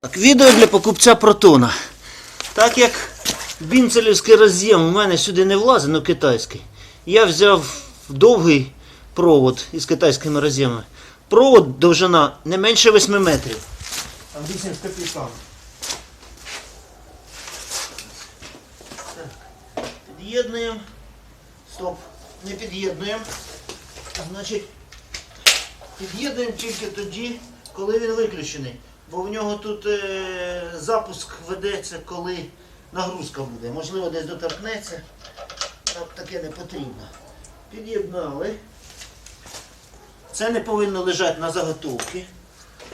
Так, відео для покупця протона. Так як бінцелівський роз'єм у мене сюди не влазить, ну китайський, я взяв довгий провод із китайськими роз'ємами. Провод довжина не менше 8 метрів. Там 8 з копійками. Під'єднуємо. Стоп, не під'єднуємо. Значить, Під'єднуємо тільки тоді, коли він виключений. Бо в нього тут е, запуск ведеться, коли нагрузка буде. Можливо, десь доторкнеться. Нам таке не потрібно. Під'єднали. Це не повинно лежати на заготовці.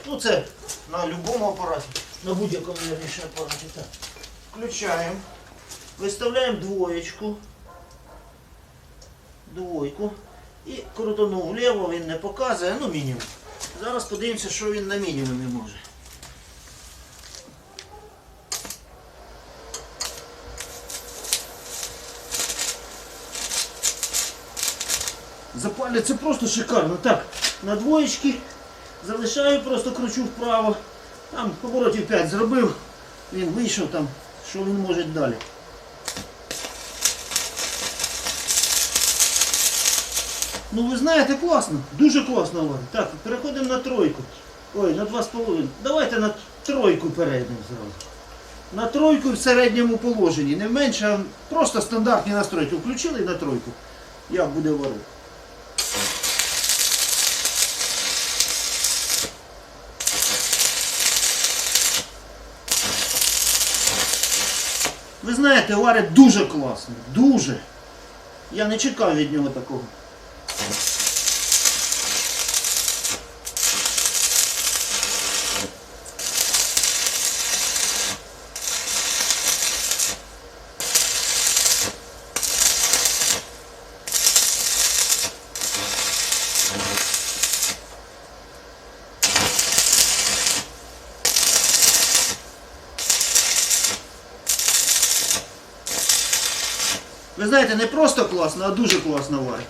Ну це на будь-якому апараті, на будь-якому апараті. Так. Включаємо. Виставляємо двоєчку. Двойку. І крутанув вліво, він не показує, ну мінімум. Зараз подивимося, що він на мінімумі може. Запалює це просто шикарно. Так, на двоєчки залишаю, просто кручу вправо. Там поворотів 5 зробив, він вийшов там, що він може далі. Ну ви знаєте, класно, дуже класно варить. Так, переходимо на тройку. Ой, на 2,5. Давайте на тройку перейдемо зразу. На тройку в середньому положенні. Не менше, а просто стандартні настройки. Включили на тройку. Як буде варити. Ви знаєте, Ларе дуже класний. Дуже. Я не чекав від нього такого. Ви знаєте, не просто класно, а дуже класно варить.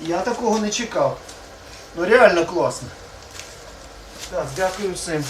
Я такого не чекав. Ну реально класно. Так, дякую всім.